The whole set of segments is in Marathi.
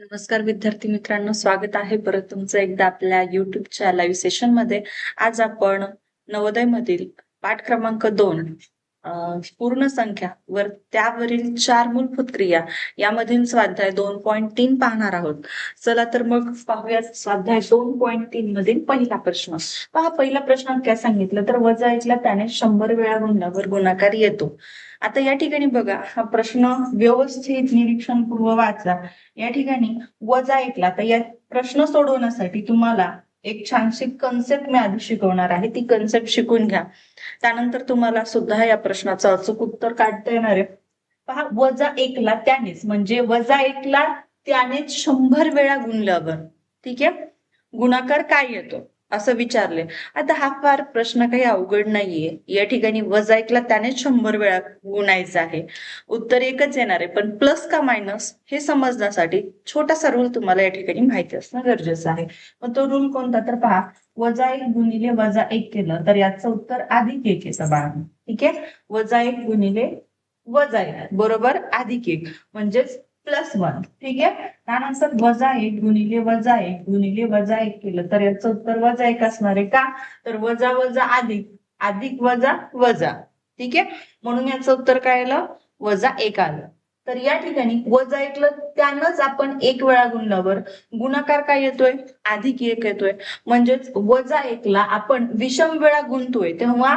नमस्कार विद्यार्थी मित्रांनो स्वागत आहे परत तुमचं एकदा आपल्या युट्यूबच्या लाईव्ह सेशनमध्ये. आज आपण नवोदय मधील पाठ क्रमांक दोन पूर्ण संख्या वर त्यावरील चार मूलभूत क्रिया यामधील स्वाध्याय दोन पॉईंट तीन पाहणार आहोत. चला तर मग पाहूया स्वाध्याय दोन पॉईंट तीन मधील पहिला प्रश्न. पहा पहिला प्रश्न काय सांगितलं तर वजा एकला त्याने शंभर वेळा गुणावर गुणाकार येतो. आता या ठिकाणी बघा हा प्रश्न व्यवस्थित निरीक्षणपूर्व वाचा. या ठिकाणी वजा एकला तर या प्रश्न सोडवण्यासाठी तुम्हाला एक छानशी कन्सेप्ट मी आधी शिकवणार आहे. ती कन्सेप्ट शिकून घ्या. त्यानंतर तुम्हाला सुद्धा या प्रश्नाचं अचूक उत्तर काढता येणार आहे. पहा वजा एकला त्यानेच म्हणजे वजा एकला त्यानेच शंभर वेळा गुणल्यावर ठीक आहे? गुणाकार काय येतो? असं विचारले. आता हा फार प्रश्न काही अवघड नाहीये. या ठिकाणी वजा एकला त्याने शंभर वेळा गुणायचं आहे. उत्तर एकच येणार आहे पण प्लस का मायनस हे समजण्यासाठी छोटासा रूल तुम्हाला या ठिकाणी माहिती असणं गरजेचं आहे. मग तो रूल कोणता? तर पहा वजा एक गुणिले वजा एक केलं तर याचं उत्तर अधिक एक येतं बाळा ठीक आहे? वजा एक गुणिले वजा एक बरोबर? अधिक एक. म्हणजेच प्लस वन. ठीक आहे? त्यानंतर वजा एक गुणिले वजा एक. गुणिले वजा एक केलं तर याचं उत्तर वजा एक असणार आहे का? तर वजा वजा अधिक. अधिक वजा वजा. ठीक आहे? म्हणून याचं उत्तर काय आलं? वजा एक आलं. तर या ठिकाणी वजा एकलं त्यानंच आपण एक वेळा गुणल्यावर गुणाकार काय येतोय? अधिक एक येतोय. म्हणजेच वजा एकला आपण विषम वेळा गुणतोय तेव्हा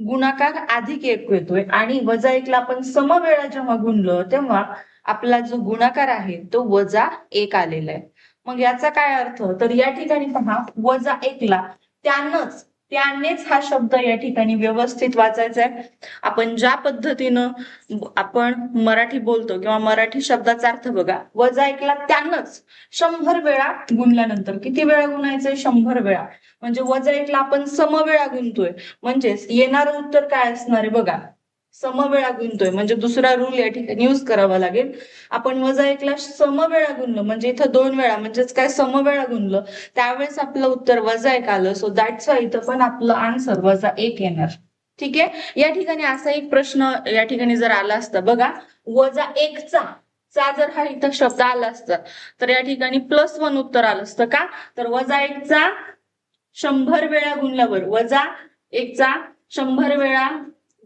गुणाकार अधिक एक येतोय. आणि वजा एकला आपण समवेळा जेव्हा गुणलो तेव्हा आपला जो गुणाकार आहे तो वजा एक आलेला आहे. मग याचा काय अर्थ? तर या ठिकाणी पहा वजा एकला त्यानंच त्यानेच हा शब्द या ठिकाणी व्यवस्थित वाचायचा आहे. आपण ज्या पद्धतीनं आपण मराठी बोलतो किंवा मराठी शब्दाचा अर्थ बघा वजा एकला त्यानंच शंभर वेळा गुणल्यानंतर किती वेळा गुणायचंय शंभर वेळा. म्हणजे वजा एकला आपण समवेळा गुणतोय. म्हणजेच येणारं उत्तर काय असणार आहे? बघा समवेळा गुंतोय. म्हणजे दुसरा रूल या ठिकाणी यूज करावा लागेल. आपण वजा एकला समवेळा गुणलं. म्हणजे इथं दोन वेळा म्हणजेच काय समवेळा गुणलं. त्यावेळेस आपलं उत्तर वजा एक आलं. सो दॅट्स वाय इथं पण आपलं आन्सर वजा एक येणार. ठीक आहे? या ठिकाणी असा एक प्रश्न या ठिकाणी जर आला असता बघा. वजा एकचा चा जर हा इथं शब्द आला असता. तर या ठिकाणी प्लस वन उत्तर आलं असतं का? तर वजा एकचा शंभर वेळा गुणल्यावर वजा एकचा शंभर वेळा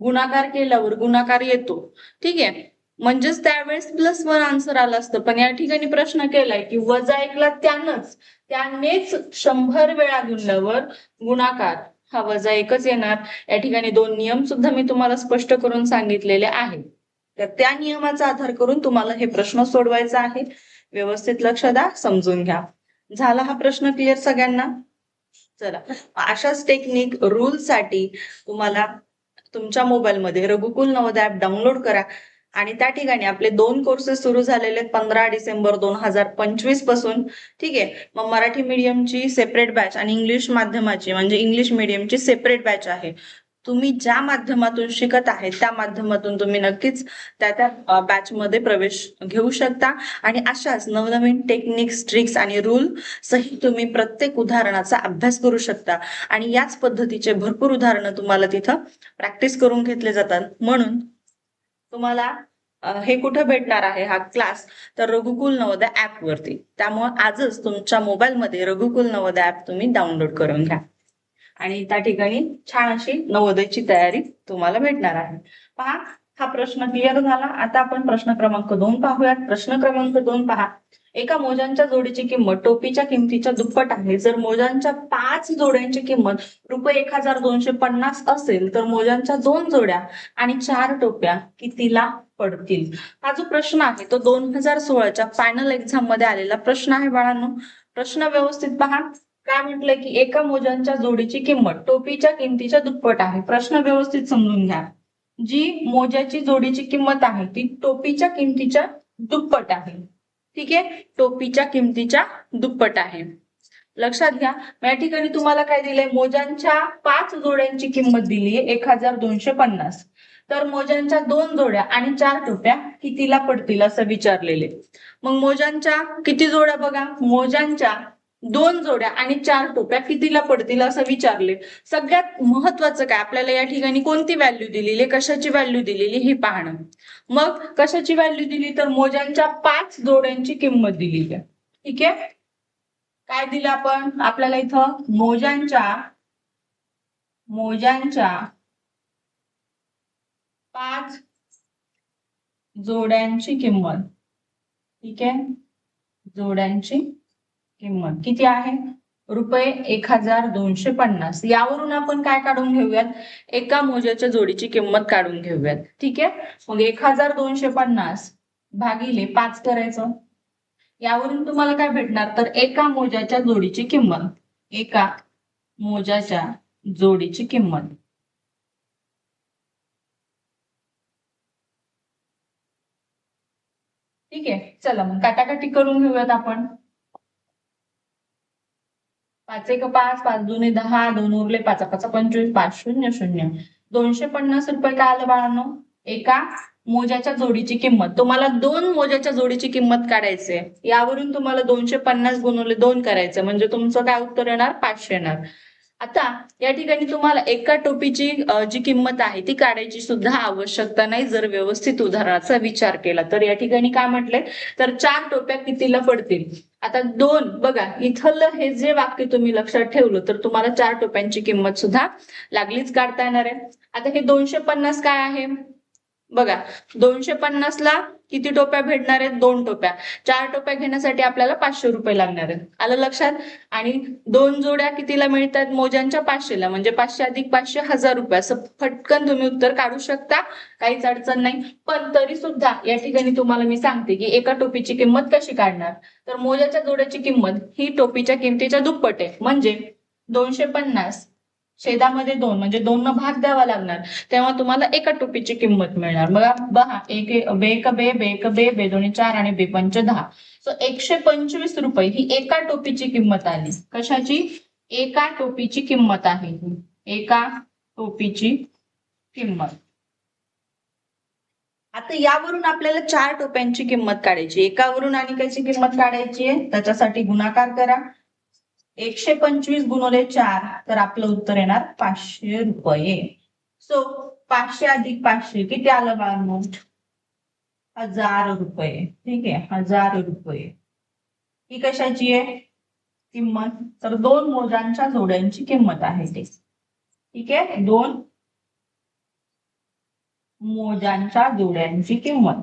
गुणाकार केल्यावर गुणाकार येतो. ठीक आहे? म्हणजेच त्यावेळेस प्लस वन आन्सर आलं असतं. पण या ठिकाणी प्रश्न केलाय की वजा एकला त्यानंच त्यानेच शंभर वेळा गुणल्यावर गुणाकार. हा वजा एकच येणार. या ठिकाणी दोन नियम सुद्धा मी तुम्हाला स्पष्ट करून सांगितलेले आहेत. तर त्या नियमाचा आधार करून तुम्हाला हे प्रश्न सोडवायचा आहे. व्यवस्थित लक्ष द्या समजून घ्या. झाला हा प्रश्न क्लिअर सगळ्यांना? चला. अशाच टेक्निक रूल साठी तुम्हाला तुमच्या मोबाईलमध्ये रघुकुल नवोदय ऍप डाउनलोड करा. आणि त्या ठिकाणी आपले दोन कोर्सेस सुरू झालेले आहेत पंधरा डिसेंबर दोन हजार पंचवीसपासून. ठीक आहे? मग मराठी मीडियमची सेपरेट बॅच आणि इंग्लिश माध्यमाची म्हणजे इंग्लिश मीडियमची सेपरेट बॅच आहे. तुम्ही ज्या माध्यमातून शिकत आहे त्या माध्यमातून तुम्ही नक्कीच त्या त्या बॅच मध्ये प्रवेश घेऊ शकता. आणि अशाच नवनवीन टेक्निक्स ट्रिक्स आणि रूल सहित तुम्ही प्रत्येक उदाहरणाचा अभ्यास करू शकता. आणि याच पद्धतीचे भरपूर उदाहरणं तुम्हाला तिथं प्रॅक्टिस करून घेतले जातात. म्हणून तुम्हाला हे कुठं भेटणार आहे हा क्लास तर रघुकुल नवोदय ऍप वरती. त्यामुळे आजच तुमच्या मोबाईलमध्ये रघुकुल नवोदय ऍप तुम्ही डाउनलोड करून घ्या. आणि त्या ठिकाणी छान अशी नवोदयची तयारी तुम्हाला भेटणार आहे. पहा हा प्रश्न क्लिअर झाला. आता आपण प्रश्न क्रमांक दोन पाहूयात. प्रश्न क्रमांक दोन पहा. एका मोजांच्या जोडीची किंमत टोपीच्या किमतीच्या दुप्पट आहे. जर मोजांच्या पाच जोड्यांची किंमत रुपये एक हजार दोनशे पन्नास असेल तर मोजांच्या दोन जोड्या आणि चार टोप्या कितीला पडतील? हा जो प्रश्न आहे तो दोन हजार सोळाच्या फायनल एक्झाममध्ये आलेला प्रश्न आहे बाळांनो. प्रश्न व्यवस्थित पहा. काय म्हटलंय की एका मोजांच्या जोडीची किंमत टोपीच्या किमतीच्या दुप्पट आहे. प्रश्न व्यवस्थित समजून घ्या. जी मोज्याची जोडीची किंमत आहे ती टोपीच्या किमतीच्या दुप्पट आहे. ठीक आहे? टोपीच्या किमतीच्या दुप्पट आहे. लक्षात घ्या या ठिकाणी तुम्हाला काय दिलंय? मोजांच्या पाच जोड्यांची किंमत दिली आहे एक हजार दोनशे पन्नास. तर मोजांच्या दोन जोड्या आणि चार टोप्या कितीला पडतील असं विचारलेले. मग मोजांच्या किती जोड्या बघा? मोजांच्या दोन जोड्या आणि चार टोप्या कितीला पडतील असं विचारले. सगळ्यात महत्वाचं काय? आपल्याला या ठिकाणी कोणती व्हॅल्यू दिलेली कशाची व्हॅल्यू दिलेली हे पाहणं. मग कशाची व्हॅल्यू दिली? तर मोजांच्या पाच जोड्यांची किंमत दिलेली आहे. ठीक आहे? काय दिलं आपण? आपल्याला इथं मोजांच्या मोजांच्या पाच जोड्यांची किंमत. ठीक आहे? जोड्यांची किंमत किती आहे? रुपये एक हजार दोनशे पन्नास. यावरून आपण काय काढून घेऊयात? एका मोजाच्या जोडीची किंमत काढून घेऊयात. ठीक आहे? मग एक हजार दोनशे पन्नास भागिले पाच करायचं. यावरून तुम्हाला काय भेटणार? तर एका मोज्याच्या जोडीची किंमत. एका मोजाच्या जोडीची किंमत. ठीक आहे? चला मग काटाकाटी करून घेऊयात आपण. पाच एक पाच पाच दोन्ही दहा दोन उरले पाच पाच पंचवीस पाच शून्य शून्य. दोनशे पन्नास रुपये काय आलं बाळांनो? एका मोजाच्या जोडीची किंमत. तुम्हाला दोन मोजाच्या जोडीची किंमत काढायची यावरून तुम्हाला दोनशे पन्नास गुणवले दोन करायचं म्हणजे तुमचं काय उत्तर येणार? पाचशे येणार. आता या ठिकाणी तुम्हाला एका टोपीची जी किंमत आहे ती काढायची सुद्धा आवश्यकता नाही जर व्यवस्थित उदाहरणाचा विचार केला. तर या ठिकाणी काय म्हटलंय? तर चार टोप्या कितीला पडतील? आता दोन बघा इथलं हे जे वाक्य तुम्ही लक्षात ठेवलं तर तुम्हाला चार टोप्यांची किंमत सुद्धा लागलीच काढता येणार आहे. आता हे दोनशे पन्नास काय आहे? बघा दोनशे पन्नासला किती टोप्या भेटणार आहेत? दोन टोप्या. चार टोप्या घेण्यासाठी आपल्याला पाचशे रुपये लागणार आहेत. आलं लक्षात? आणि दोन जोड्या कितीला मिळतात? मोजांच्या पाचशेला. म्हणजे पाचशे अधिक पाचशे हजार रुपये. असं फटकन तुम्ही उत्तर काढू शकता. काहीच अडचण नाही. पण तरी सुद्धा या ठिकाणी तुम्हाला मी सांगते की एका टोपीची किंमत कशी काढणार? तर मोज्याच्या जोड्याची किंमत ही टोपीच्या किमतीच्या दुप्पट आहे. म्हणजे दोनशे पन्नास छेदामध्ये दोन म्हणजे दोन न भाग द्यावा लागणार. तेव्हा तुम्हाला एका टोपीची किंमत मिळणार. बघा बहा एक बेक बे बेक बे बे दोन्ही चार आणि बे पंच दहा. सो एकशे पंचवीस रुपये ही एका टोपीची किंमत आली. कशाची? एका टोपीची किंमत आहे ही. एका टोपीची किंमत. आता यावरून आपल्याला चार टोप्यांची किंमत काढायची एकावरून आणि कशी किंमत काढायची आहे? त्याच्यासाठी गुणाकार करा. एकशे पंचवीस गुणवले चार तर आपलं उत्तर येणार पाचशे रुपये. सो पाचशे अधिक पाचशे किती आलं बाळांनो हजार रुपये. ठीक आहे हजार रुपये. ही कशाची आहे? किंमत. तर दोन मोजांच्या जोड्यांची किंमत आहे ते. ठीक आहे दोन मोजांच्या जोड्यांची किंमत.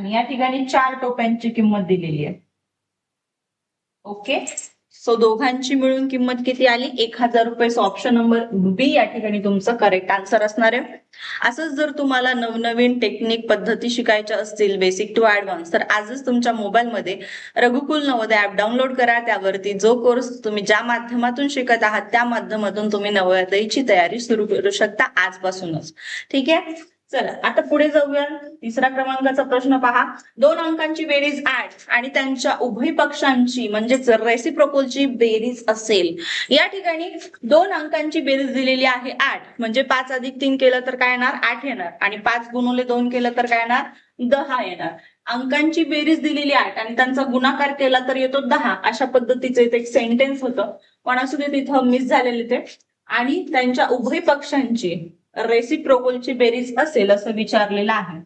आणि या ठिकाणी चार टोप्यांची किंमत दिलेली आहे. ओके सो दोघांची मिळून किंमत किती आली? एक हजार रुपये. सो ऑप्शन नंबर बी या ठिकाणी तुमचं करेक्ट आन्सर असणार आहे. असंच जर तुम्हाला नवनवीन टेक्निक पद्धती शिकायच्या असतील बेसिक टू ऍडव्हान्स तर आजच तुमच्या मोबाईलमध्ये रघुकुल नवोदय ऍप डाउनलोड करा. त्यावरती जो कोर्स तुम्ही ज्या माध्यमातून शिकत आहात त्या माध्यमातून तुम्ही नवोदयची तयारी सुरू करू शकता आजपासूनच. ठीक आहे? चला आता पुढे जाऊया. तिसरा क्रमांकाचा प्रश्न पहा. दोन अंकांची बेरीज आठ आणि त्यांच्या उभय पक्षांची म्हणजेच रेसिप्रोकोलची बेरीज असेल. या ठिकाणी दोन अंकांची बेरीज दिलेली आहे आठ म्हणजे पाच अधिक तीन केलं तर काय येणार? आठ येणार. आणि पाच गुणवले दोन केलं तर काय येणार? दहा येणार. अंकांची बेरीज दिलेली आठ आणि त्यांचा गुणाकार केला तर येतो दहा. अशा पद्धतीचं इथे एक सेंटेन्स होतं. पण असू दे तिथं मिस झालेले ते. आणि त्यांच्या उभय पक्षांची रेसिप्रोकोलची बेरीज असेल असं विचारलेलं आहे.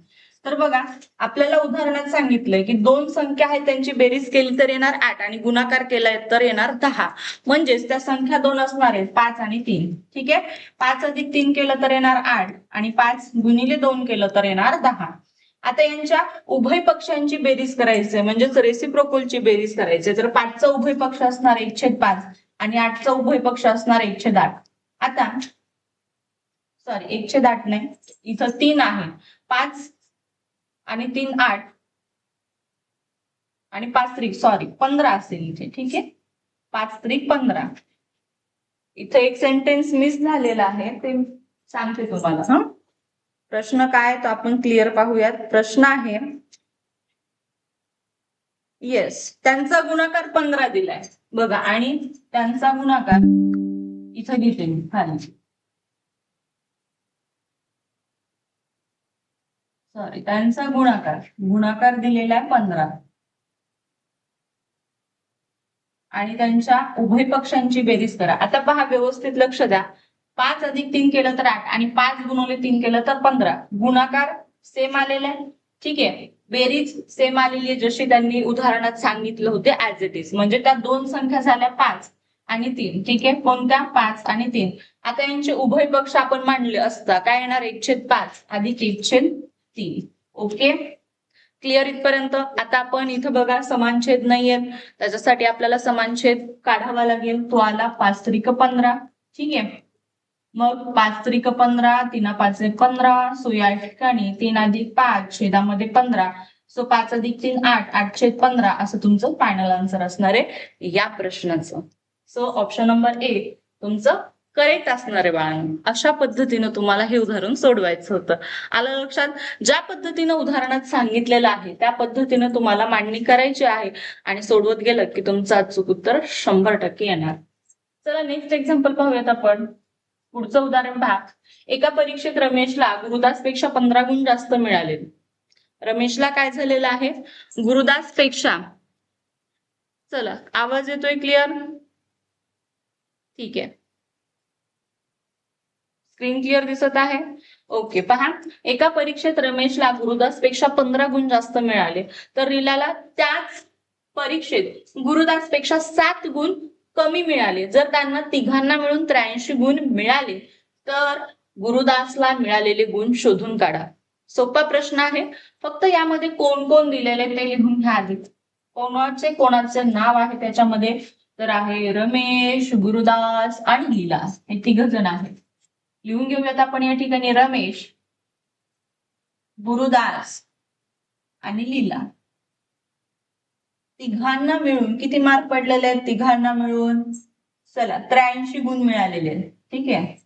तर बघा आपल्याला उदाहरणात सांगितलंय की दोन संख्या आहेत त्यांची बेरीज केली तर येणार आठ आणि गुणाकार केला तर येणार दहा. म्हणजेच त्या संख्या दोन असणार आहेत पाच आणि तीन. ठीक आहे? पाच अधिक तीन केलं तर येणार आठ आणि पाच गुणिले दोन केलं तर येणार दहा. आता यांच्या उभय पक्षांची बेरीज करायची आहे म्हणजेच रेसिप्रोकोलची बेरीज करायची आहे. तर पाचचा उभय पक्ष असणार एक छेद पाच आणि आठचा उभय पक्ष असणार एक छेद आठ. आता सॉरी एकशे दाट नाही. इथं तीन आहे. पाच आणि तीन आठ. आणि पाच त्रिक सॉरी पंधरा असेल इथे ठीक आहे? पाच त्रिक पंधरा. इथे एक सेंटेन्स मिस झालेला आहे. ते सांगते तुम्हाला. हा? प्रश्न काय तो आपण क्लिअर पाहूयात. प्रश्न आहे येस त्यांचा गुणाकार पंधरा दिलाय. बघा आणि त्यांचा गुणाकार इथं घेते मी खाली. सॉरी त्यांचा गुणाकार. गुणाकार दिलेला आहे पंधरा. आणि त्यांच्या उभय पक्षांची बेरीज करा. आता पहा व्यवस्थित लक्ष द्या. पाच अधिक तीन केलं तर आठ आणि पाच गुणवले तीन केलं तर पंधरा. गुणाकार सेम आलेला आहे. ठीक आहे. बेरीज सेम आलेली आहे जशी त्यांनी उदाहरणात सांगितलं होते ऍज इट इज म्हणजे त्या दोन संख्या झाल्या पाच आणि तीन. ठीक आहे? कोणत्या? पाच आणि तीन. आता यांचे उभय पक्ष आपण मांडले असता काय येणार? एकछेद पाच. अधिक एकछेद तीन ओके क्लिअर इथपर्यंत? आता आपण इथं बघा समानछेद नाहीये त्याच्यासाठी आपल्याला समानछेद काढावा लागेल. तो आला पाच त्रिक पंधरा. ठीक? आहे मग पाच त्रिक पंधरा तीन पाच पंधरा. सो या ठिकाणी तीन अधिक पाच छेदामध्ये पंधरा. सो पाच अधिक तीन आठ आठ छेद पंधरा. असं तुमचं फायनल आन्सर असणार आहे या प्रश्नाचं. सो ऑप्शन नंबर ए तुमचं करेक्ट असणार आहे बाळांनो अशा पद्धतीनं तुम्हाला हे उदाहरण सोडवायचं होतं. आलं लक्षात? ज्या पद्धतीनं उदाहरणात सांगितलेलं आहे त्या पद्धतीनं तुम्हाला मांडणी करायची आहे आणि सोडवत गेलं की तुमचं अचूक उत्तर शंभर टक्के येणार. चला नेक्स्ट एक्झाम्पल पाहूयात आपण. पुढचं उदाहरण पहा. एका परीक्षेत रमेशला गुरुदासपेक्षा पंधरा गुण जास्त मिळाले. रमेशला काय झालेलं आहे? गुरुदासपेक्षा. चला आवाज येतोय क्लिअर ठीक आहे. स्क्रीन क्लिअर दिसत आहे? ओके पहा. एका परीक्षेत रमेशला गुरुदासपेक्षा पंधरा गुण जास्त मिळाले. तर रिलाला त्याच परीक्षेत गुरुदासपेक्षा सात गुण कमी मिळाले. जर त्यांना तिघांना मिळून त्र्याऐंशी गुण मिळाले तर गुरुदासला मिळालेले गुण शोधून काढा. सोपा प्रश्न आहे. फक्त यामध्ये कोण कोण दिलेले ते लिहून घ्या आधीच कोणाचे कोणाचे नाव आहे त्याच्यामध्ये? तर आहे रमेश गुरुदास आणि लीला हे तिघ जण आहेत. लिहून घेऊयात आपण या ठिकाणी रमेश गुरुदास आणि लीला. तिघांना मिळून किती मार्क पडलेले आहेत? तिघांना मिळून चला त्र्याऐंशी गुण मिळालेले आहेत. ठीक आहे?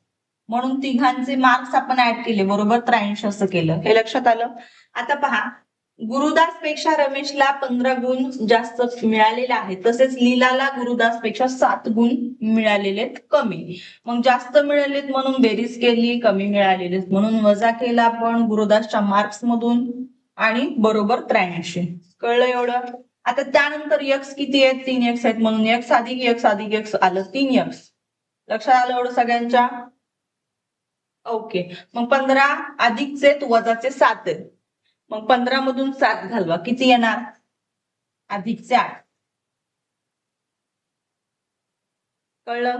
म्हणून तिघांचे मार्क्स आपण ऍड केले बरोबर? त्र्याऐंशी असं केलं. हे लक्षात आलं? आता पहा गुरुदासपेक्षा रमेशला पंधरा गुण जास्त मिळालेले आहेत. तसेच लीलाला गुरुदासपेक्षा सात गुण मिळालेले आहेत कमी. मग जास्त मिळालेत म्हणून बेरीज केली कमी मिळालेले म्हणून वजा केला आपण गुरुदासच्या मार्क्स मधून आणि बरोबर त्र्याऐंशी. कळलं एवढं? आता त्यानंतर यक्स किती आहेत? तीन यक्स आहेत म्हणून यक्स अधिक यक्स अधिक यक्स आलं तीन यक्स. लक्षात आलं एवढं सगळ्यांच्या? ओके. मग पंधरा अधिकचे वजाचे सात आहेत. मग पंधरा मधून सात घालवा. किती येणार? अधिकचे आठ कळलं?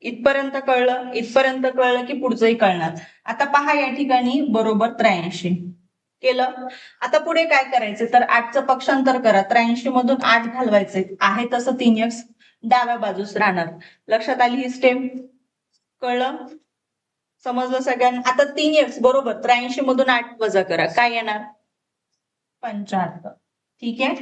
इथपर्यंत कळलं? इथपर्यंत कळलं की पुढचंही कळणार. आता पहा या ठिकाणी बरोबर त्र्याऐंशी. केलं? आता पुढे काय करायचं? तर आठचं पक्षांतर करा. त्र्याऐंशी मधून आठ घालवायचे. आहे तसं तीन एक्स डाव्या बाजूस राहणार. लक्षात आली ही स्टेप कळलं? समजलं सगळ्यांना? आता तीन एक्स बरोबर. त्र्याऐंशी मधून आठ वजा करा. काय येणार? पंचाहत्तर. ठीक आहे?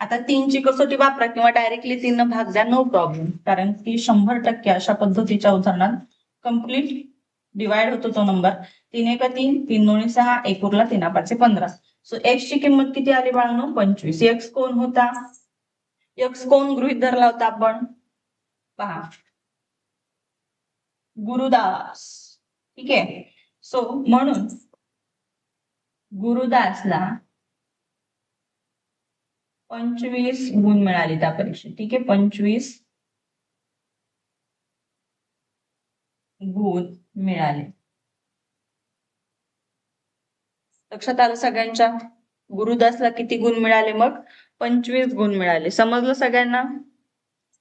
आता तीनची कसोटी वापरा किंवा डायरेक्टली तीन भाग द्या नो प्रॉब्लेम कारण की शंभर टक्के अशा पद्धतीच्या उदाहरणात कंप्लीट डिवाइड होतो तो नंबर तीन एक तीन तीन दोन्ही सहा एक उरला तीन पाचशे पंधरा. सो एक्स ची किंमत किती आली बाळांनो? पंचवीस. एक्स कोण होता? एक्स कोण गृहित धरला होता आपण? पहा. गुरुदास. ठीक आहे? सो म्हणून गुरुदासला पंचवीस गुण मिळाले त्या परीक्षेत. ठीक आहे पंचवीस गुण मिळाले. लक्षात आलं सगळ्यांच्या? गुरुदासला किती गुण मिळाले मग? पंचवीस गुण मिळाले. समजलं सगळ्यांना?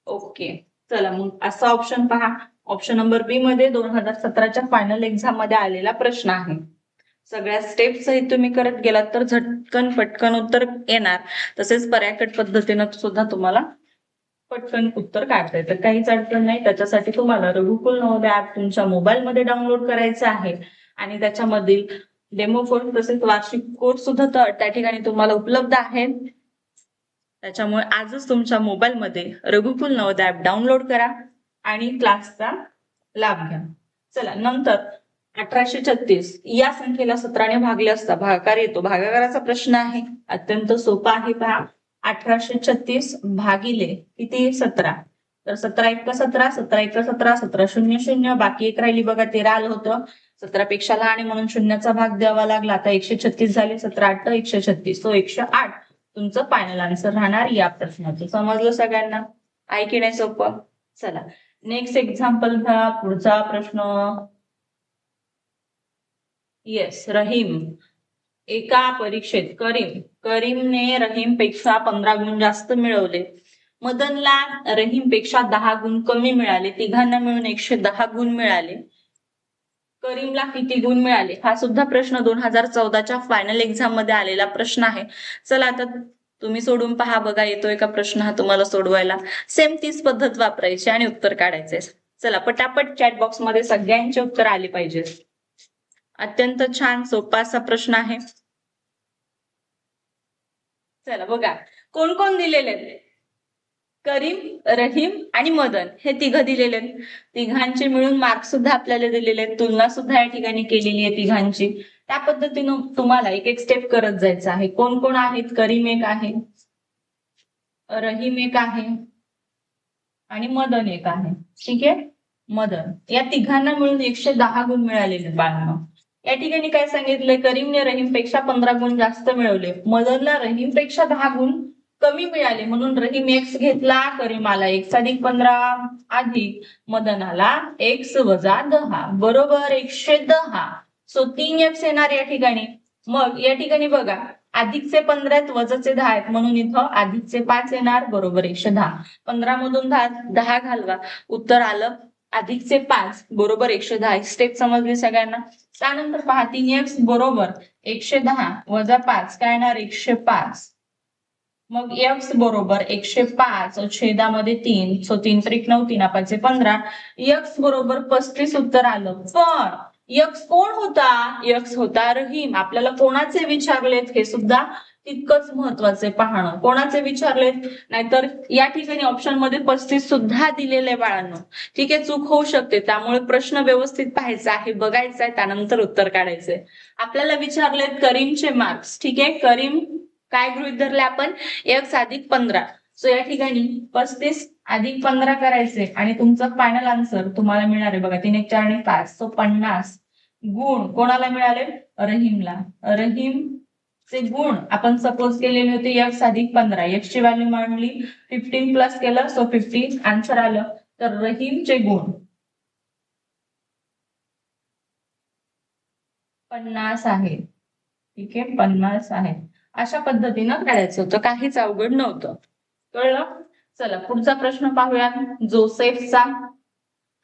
ओके चला मग असा ऑप्शन पहा. ऑप्शन नंबर बी मध्ये दोन हजार सतराच्या फायनल एक्झाममध्ये आलेला प्रश्न आहे. सगळ्या स्टेप्स सहित तुम्ही करत गेलात तर झटकन पटकन उत्तर येणार. तसेच पर्याकट पद्धतीनं सुद्धा तुम्हाला पटकन उत्तर काढता येतं. काहीच अडचण नाही. त्याच्यासाठी तुम्हाला रघुकुल नवोदय ऍप तुमच्या मोबाईलमध्ये डाउनलोड करायचं आहे. आणि त्याच्यामधील डेमो फोन तसेच वार्षिक कोर्स सुद्धा त्या ठिकाणी तुम्हाला उपलब्ध आहे. त्याच्यामुळे आजच तुमच्या मोबाईलमध्ये रघुकुल नवोदय ऍप डाउनलोड करा आणि क्लासचा लाभ घ्या. चला नंतर अठराशे छत्तीस. या संख्येला सतराने भागले असता भागाकार येतो. भागाकाराचा प्रश्न आहे. अत्यंत सोपा आहे पहा. अठराशे छत्तीस भागिले किती? सतरा. तर सतरा एक सतरा? सतरा एक सतरा? सतरा शून्य शून्य. बाकी एक राहिली बघा तेरा आलं होतं. सतरा पेक्षा लहान म्हणून शून्याचा भाग द्यावा लागला. आता एकशे छत्तीस झाले. सतरा आठ एकशे छत्तीस. तो एकशे आठ. तुमचं फायनल आन्सर राहणार या प्रश्नाचं. समजलं सगळ्यांना? आहे सोपं? चला. नेक्स्ट एक्झाम्पल घ्या. पुढचा प्रश्न. येस रहीम. एका परीक्षेत करीम. करीमने रहीमपेक्षा पंधरा गुण जास्त मिळवले. मदनला रहीमपेक्षा दहा गुण कमी मिळाले. तिघांना मिळून एकशे दहा गुण मिळाले. करीमला किती गुण मिळाले? हा सुद्धा प्रश्न दोन हजार चौदाच्या फायनल एक्झाममध्ये आलेला प्रश्न आहे. चला आता तुम्ही सोडून पहा. बघा येतोय का प्रश्न हा तुम्हाला सोडवायला. सेम तीच पद्धत वापरायची आणि उत्तर काढायचे. चला पटापट चॅट बॉक्समध्ये सगळ्यांचे उत्तर आले पाहिजे. अत्यंत छान सोपा असा प्रश्न आहे. चला बघा. कोण कोण दिलेले आहेत? करीम रहीम आणि मदन. हे तिघ दिलेले आहेत. तिघांचे मिळून मार्क सुद्धा आपल्याला दिलेले आहेत. तुलना सुद्धा या ठिकाणी केलेली आहे तिघांची. त्या पद्धतीनं तुम्हाला एक एक स्टेप करत जायचं आहे. कोण कोण आहेत? करीम एक आहे रहीम एक आहे आणि मदन एक आहे. ठीक आहे? मदन. या तिघांना मिळून एकशे दहा गुण मिळालेले बाळांना. या ठिकाणी काय सांगितलंय? करीमने रहीमपेक्षा पंधरा गुण जास्त मिळवले. मदनला रहीमपेक्षा दहा गुण कमी मिळाले. म्हणून रहीम एक्स घेतला करीमाला एक्स अधिक पंधरा अधिक मदनाला एक्स वजा दहा. बरोबर एकशे दहा. सो तीन एक्स येणार या ठिकाणी. मग या ठिकाणी बघा अधिकचे पंधरा आहेत वजाचे दहा आहेत. म्हणून इथं अधिकचे पाच येणार बरोबर एकशे दहा. पंधरा मधून दहा दहा घालवा. उत्तर आलं अधिकचे पाच बरोबर एकशे दहा. स्टेप समजली सगळ्यांना? त्यानंतर पहा तीन एक्स बरोबर एकशे दहा वजा पाच काय येणार? एकशे पाच. मग एक्स बरोबर एकशे पाच छेदामध्ये तीन सो तीन त्रिक नऊ तीन पाचशे पंधरा. यक्स बरोबर पस्तीस उत्तर आलं. पण यक्स कोण होता? यक्स होता रहीम. आपल्याला कोणाचे विचारलेत हे सुद्धा तितकंच महत्त्वाचे पाहणं. कोणाचे विचारलेत? नाहीतर या ठिकाणी ऑप्शनमध्ये पस्तीस सुद्धा दिलेले बाळांना बाळांनो. ठीक आहे चूक होऊ शकते. त्यामुळे प्रश्न व्यवस्थित पाहायचा आहे बघायचा आहे त्यानंतर उत्तर काढायचंय आपल्याला विचारलेत करीमचे मार्क्स ठीक आहे करीम काय गृहित धरले आपण? एक अधिक पंधरा. सो या ठिकाणी पस्तीस अधिक पंधरा करायचे. आणि तुमचं फायनल आन्सर तुम्हाला मिळणार आहे. बघा तीन एक चार आणि पाच. सो पन्नास गुण कोणाला मिळाले? रहीमला. रहीम चे गुण आपण सपोज केलेले होते एक्स अधिक पंधरा. एक्स ची व्हॅल्यू मांडली फिफ्टीन प्लस केलं सो फिफ्टीन आन्सर आलं. तर रहीमचे गुण. पन्नास आहे. ठीक आहे पन्नास आहे. अशा पद्धतीनं काढायचं होतं. काहीच अवघड नव्हतं. कळलं? चला पुढचा प्रश्न पाहूया जोसेफचा.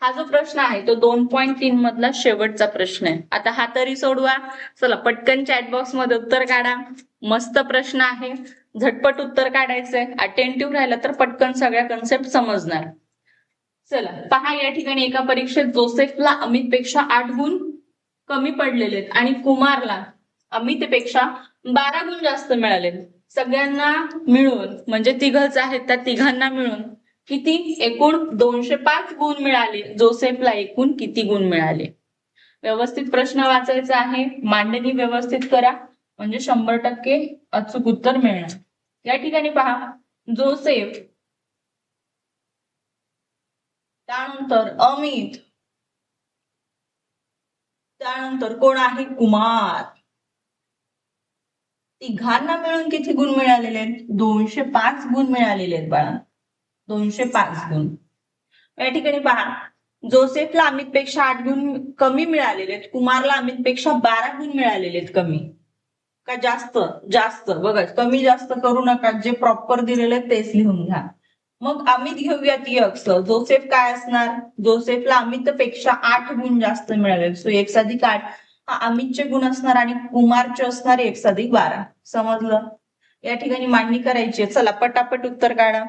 हा जो प्रश्न आहे तो दोन पॉईंट तीन मधला शेवटचा प्रश्न आहे. आता हा तरी सोडवा. चला पटकन चॅटबॉक्समध्ये उत्तर काढा. मस्त प्रश्न आहे. झटपट उत्तर काढायचंय. अटेंटिव्ह राहिलं तर पटकन सगळ्या कन्सेप्ट समजणार. चला पहा या ठिकाणी एका परीक्षेत जोसेफला अमित पेक्षा आठ गुण कमी पडलेले आहेत आणि कुमारला अमितपेक्षा बारा गुण जास्त मिळाले सगळ्यांना मिळून म्हणजे तिघच आहेत त्या तिघांना मिळून किती? एकूण दोनशे पाच गुण मिळाले. जोसेफला एकूण किती गुण मिळाले? व्यवस्थित प्रश्न वाचायचा आहे. मांडणी व्यवस्थित करा. म्हणजे शंभर टक्के अचूक उत्तर मिळणार. या ठिकाणी पहा. जोसेफ त्यानंतर अमित. त्यानंतर कोण आहे? कुमार. तिघांना मिळून किती गुण मिळालेले आहेत? दोनशे पाच गुण मिळालेले आहेत बाळा. दोनशे पाच गुण. या ठिकाणी पहा. जोसेफला अमित पेक्षा आठ गुण कमी मिळालेले आहेत. कुमारला अमित पेक्षा बारा गुण मिळालेले आहेत कमी. का जास्त? जास्त. बघा कमी जास्त करू नका. जे प्रॉपर दिलेले आहेत तेच लिहून घ्या. मग अमित घेऊयात यक्स जोसेफ काय असणार? जोसेफला अमित पेक्षा आठ गुण जास्त मिळाले सो एक अधिक आठ. हा अमितचे गुण असणार आणि कुमारचे असणार एक अधिक बारा. समजलं? या ठिकाणी मांडणी करायची आहे. चला पटापट उत्तर काढा.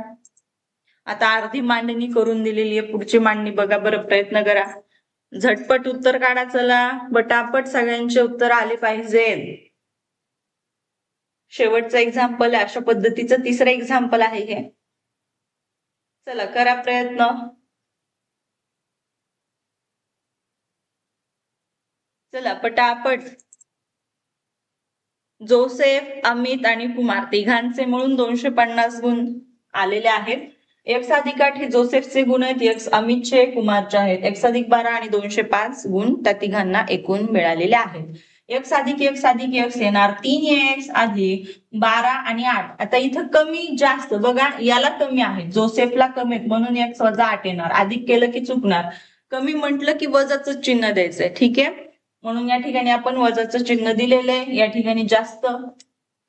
आता अर्धी मांडणी करून दिलेली आहे पुढची मांडणी बघा बरं प्रयत्न करा. झटपट उत्तर काढा चला. बटापट सगळ्यांचे उत्तर आले पाहिजे. शेवटचं एक्झाम्पल आहे अशा पद्धतीचं तिसरं एक्झाम्पल आहे हे. चला करा प्रयत्न. चला पटापट. जोसेफ अमित आणि कुमार तिघांचे मिळून दोनशे पन्नास गुण आलेले आहेत. एक्स अधिक आठ हे जोसेफचे गुण आहेत एक्स अमितचे कुमारचे आहेत. एक्स अधिक बारा आणि दोनशे पाच गुण त्या तिघांना एकूण मिळालेले आहेत. एक्स अधिक एक्स अधिक एक्स येणार तीन एक्स अधिक बारा आणि आठ. आता इथं कमी जास्त बघा याला कमी आहे. जोसेफला कमी आहेत म्हणून एक्स वजा आठ येणार. अधिक केलं की चुकणार. कमी म्हटलं की वजाच चिन्ह द्यायचंय. ठीक आहे? म्हणून या ठिकाणी आपण वजाचं चिन्ह दिलेलं आहे. या ठिकाणी जास्त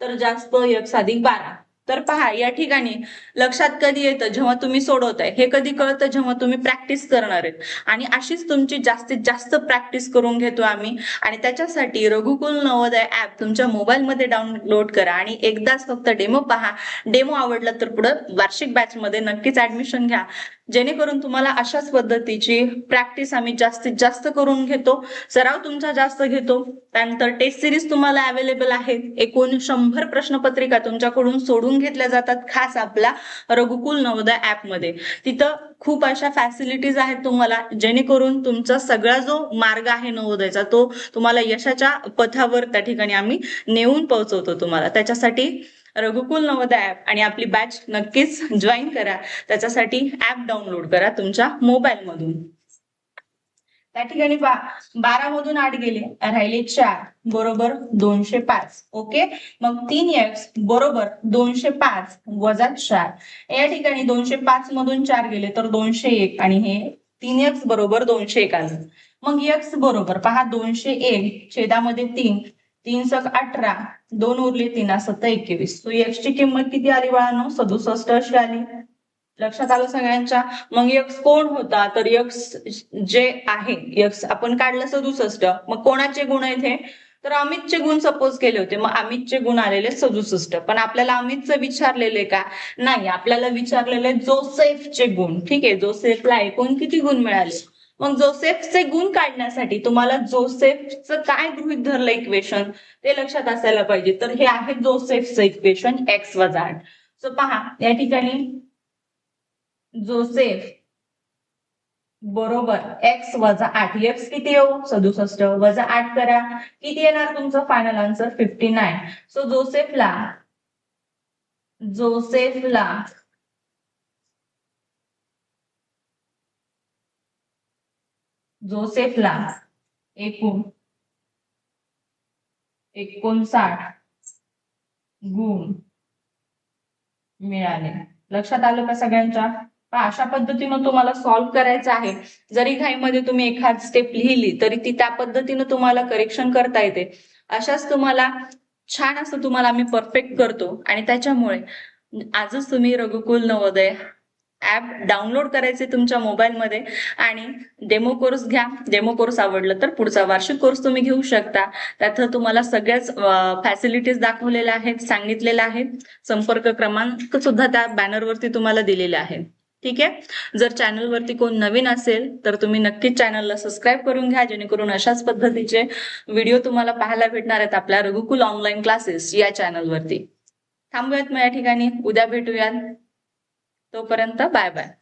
तर जास्त एक्स अधिक बारा. तर पहा या ठिकाणी लक्षात कधी येतं जेव्हा तुम्ही सोडवताय? हे कधी कळतं जेव्हा तुम्ही प्रॅक्टिस करणार आहेत? आणि अशीच तुमची जास्तीत जास्त प्रॅक्टिस करून घेतो आम्ही. आणि त्याच्यासाठी रघुकुल नवोदय ऍप तुमच्या मोबाईलमध्ये डाउनलोड करा. आणि एकदाच फक्त डेमो पहा. डेमो आवडला तर पुढं वार्षिक बॅचमध्ये नक्कीच ऍडमिशन घ्या. जेणेकरून तुम्हाला अशाच पद्धतीची प्रॅक्टिस आम्ही जास्तीत जास्त करून घेतो. सराव तुमचा जास्त घेतो. त्यानंतर टेस्ट सिरीज तुम्हाला अवेलेबल आहेत. एकूण शंभर प्रश्नपत्रिका तुमच्याकडून सोडून घेतल्या जातात खास आपल्या रघुकुल नवोदय ऍपमध्ये तिथं खूप अशा फॅसिलिटीज आहेत तुम्हाला जेणेकरून तुमचा सगळा जो मार्ग आहे नवोदयचा तो तुम्हाला यशाच्या पथावर त्या ठिकाणी आम्ही नेऊन पोहोचवतो तुम्हाला. त्याच्यासाठी रघुकुल नवोदय ऍप आणि आपली बॅच नक्कीच जॉईन करा. त्याच्यासाठी ऍप डाउनलोड करा तुमच्या मोबाईल मधून. त्या ठिकाणी बा बारा मधून आठ गेले राहिले चार बरोबर दोनशे पाच. ओके? मग तीन एक्स बरोबर दोनशे पाच वजा चार. या ठिकाणी दोनशे पाच मधून चार गेले तर दोनशे एक आणि हे तीन एक्स बरोबर दोनशे एक आलं. मग एक्स बरोबर पहा दोनशे एक छेदामध्ये तीन तीन सक अठरा दोन उरले तीन सत्त एकवीस. सो एक्स ची किंमत किती आली बाळांनो? सदुसष्ट अशी आली. लक्षात आलं सगळ्यांच्या? मग यक्स कोण होता? तर यक्स जे आहे यक्स आपण काढलं सदुसष्ट. मग कोणाचे गुण आहेत हे? तर अमितचे गुण सपोज केले होते. मग अमितचे गुण आलेले सदुसष्ट. पण आपल्याला अमितचं विचारलेले का? नाही आपल्याला विचारलेले जोसेफचे गुण. ठीक आहे जोसेफला एकूण किती गुण मिळाले? मग जोसेफचे गुण काढण्यासाठी तुम्हाला जोसेफचं काय गृहित धरलं इक्वेशन ते लक्षात असायला पाहिजे. तर हे आहे जोसेफचं इक्वेशन एक्स वजा आठ. सो पहा या ठिकाणी जोसेफ बरोबर एक्स वजा आठ. एक्स किती येऊ? सदुसष्ट. वजा आठ करा. किती येणार तुमचं final answer fifty nine so जोसेफला जोसेफला जोसेफला एकूण एकोणसाठ गुण मिळाले. लक्षात आलं का सगळ्यांच्या? अशा पद्धतीनं तुम्हाला सॉल्व्ह करायचं आहे. जरी घाईमध्ये तुम्ही एखाद स्टेप लिहिली तरी ती त्या पद्धतीनं तुम्हाला करेक्शन करता येते. अशाच तुम्हाला छान असं तुम्हाला आम्ही परफेक्ट करतो. आणि त्याच्यामुळे आजच तुम्ही रघुकुल नवोदय ऍप डाउनलोड करायचे तुमच्या मोबाईलमध्ये आणि डेमो कोर्स घ्या. डेमो कोर्स आवडलं तर पुढचा वार्षिक कोर्स तुम्ही घेऊ शकता. त्यात तुम्हाला सगळ्याच फॅसिलिटीज दाखवलेल्या आहेत सांगितलेल्या आहेत. संपर्क क्रमांक सुद्धा त्या बॅनरवरती तुम्हाला दिलेले आहे. ठीक आहे? जर चॅनलवरती कोण नवीन असेल तर तुम्ही नक्कीच चॅनलला सबस्क्राईब करून घ्या. जेणेकरून अशाच पद्धतीचे व्हिडिओ तुम्हाला पाहायला भेटणार आहेत आपल्या रघुकुल ऑनलाईन क्लासेस या चॅनलवरती थांबूयात मग या ठिकाणी. उद्या भेटूयात. तोपर्यंत बाय बाय